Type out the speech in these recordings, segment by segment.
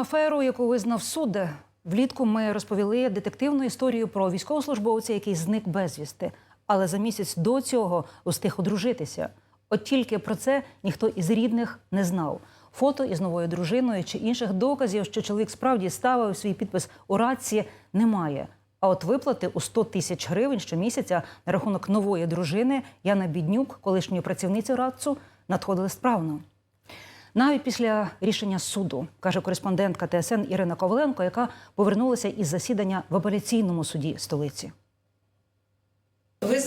аферу, яку визнав суд. Влітку ми розповіли детективну історію про військовослужбовця, який зник безвісти. Але за місяць до цього устиг одружитися. От тільки про це ніхто із рідних не знав. Фото із новою дружиною чи інших доказів, що чоловік справді ставив свій підпис у радці, немає. А от виплати у 100 тисяч гривень щомісяця на рахунок нової дружини Яна Біднюк, колишньої працівниці радцу, надходили справно. Навіть після рішення суду, каже кореспондентка ТСН Ірина Коваленко, яка повернулася із засідання в апеляційному суді столиці.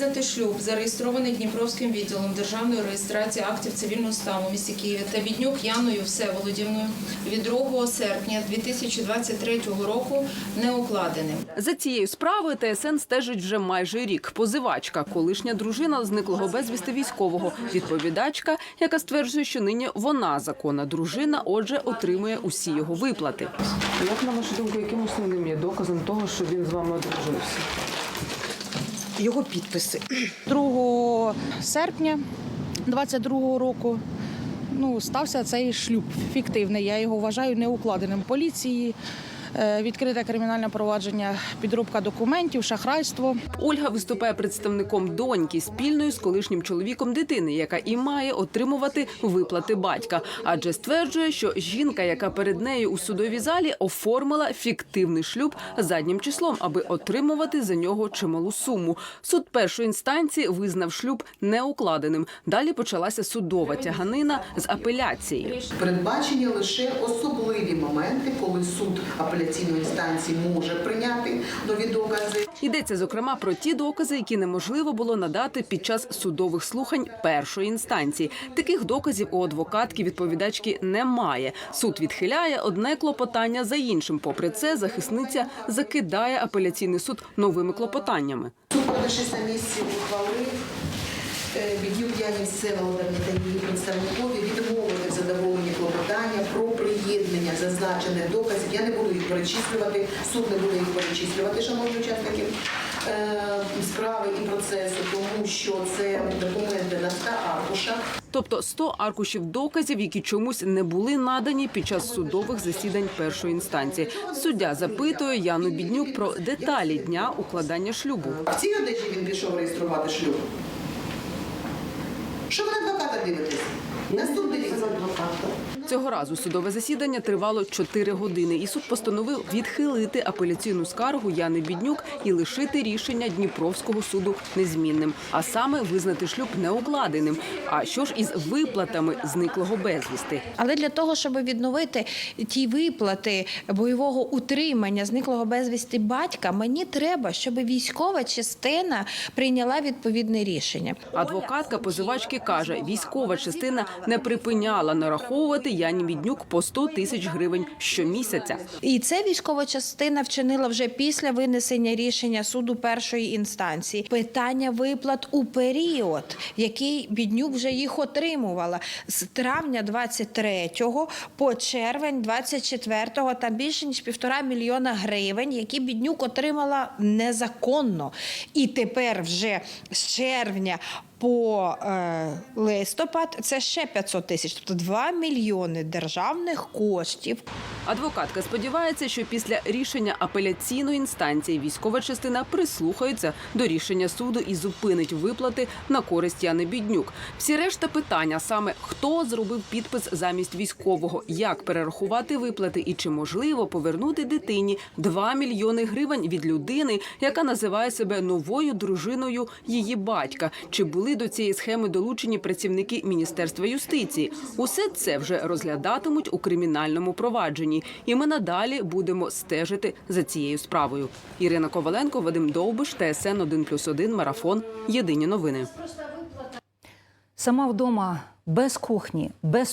Визнати шлюб, зареєстрований Дніпровським відділом державної реєстрації актів цивільного стану місті Києві та Віднюк Яною Всеволодівною від 2 серпня 2023 року не укладеним. За цією справою ТСН стежить вже майже рік. Позивачка, колишня дружина зниклого безвісти військового, відповідачка, яка стверджує, що нині вона законна дружина, отже, отримує усі його виплати. Як на вашу думку, яким основним є доказом того, що він з вами одружився? Його підписи. 2 серпня 22 року ну, стався цей шлюб фіктивний. Я його вважаю неукладеним поліції. Е, Відкрите кримінальне провадження, підробка документів, шахрайство. Ольга виступає представником доньки спільної з колишнім чоловіком дитини, яка і має отримувати виплати батька. Адже стверджує, що жінка, яка перед нею у судовій залі оформила фіктивний шлюб заднім числом, аби отримувати за нього чималу суму. Суд першої інстанції визнав шлюб неукладеним. Далі почалася судова тяганина з апеляції. Передбачені лише особливі моменти, коли суд апеляційної інстанції може прийняти нові докази. Йдеться зокрема про ті докази, які неможливо було надати під час судових слухань першої інстанції. Таких доказів у адвокатки відповідачки немає. Суд відхиляє одне клопотання за іншим. Попри це, захисниця закидає апеляційний суд новими клопотаннями. Суд, подавшись на місці, ухвалив е, Бідюк Яні Всеволодовні та її представникові відмовити в задоволенні клопотання про приєднання зазначених доказів. Я не буду їх перечислювати, суд не буде їх перечислювати, шановні учасники е, справи і процесу, тому що це документи на 100 аркушах. Тобто 100 аркушів доказів, які чомусь не були надані під час судових засідань першої інстанції. Суддя запитує Яну Біднюк про деталі дня укладання шлюбу. А в цій одежі він пішов реєструвати шлюб. Що ви на адвоката дивитесь? Наступний адвоката. Цього разу судове засідання тривало 4 години, і суд постановив відхилити апеляційну скаргу Яни Біднюк і лишити рішення Дніпровського суду незмінним, а саме визнати шлюб неукладеним. А що ж із виплатами зниклого безвісти? Але для того, щоб відновити ті виплати бойового утримання зниклого безвісти батька, мені треба, щоб військова частина прийняла відповідне рішення. Адвокатка позивачки каже, військова частина не припиняла нараховувати Яні Біднюк по 100 тисяч гривень щомісяця. І це військова частина вчинила вже після винесення рішення суду першої інстанції. Питання виплат у період, який біднюк вже їх отримувала з травня 23 по червень 24 там більше ніж півтора мільйона гривень, які біднюк отримала незаконно. І тепер вже з червня. По е, листопад це ще 500 тисяч, тобто 2 мільйони державних коштів Адвокатка сподівається, що після рішення апеляційної інстанції військова частина прислухається до рішення суду і зупинить виплати на користь Яни Біднюк. Всі решта питання саме хто зробив підпис замість військового, як перерахувати виплати і чи можливо повернути дитині 2 мільйони гривень від людини, яка називає себе новою дружиною її батька. Чи були до цієї схеми долучені працівники міністерства юстиції? Усе це вже розглядатимуть у кримінальному провадженні, і ми надалі будемо стежити за цією справою. Ірина Коваленко, Вадим Довбиш, ТСН 1+,1, Марафон. Єдині новини. Сама вдома без кухні, без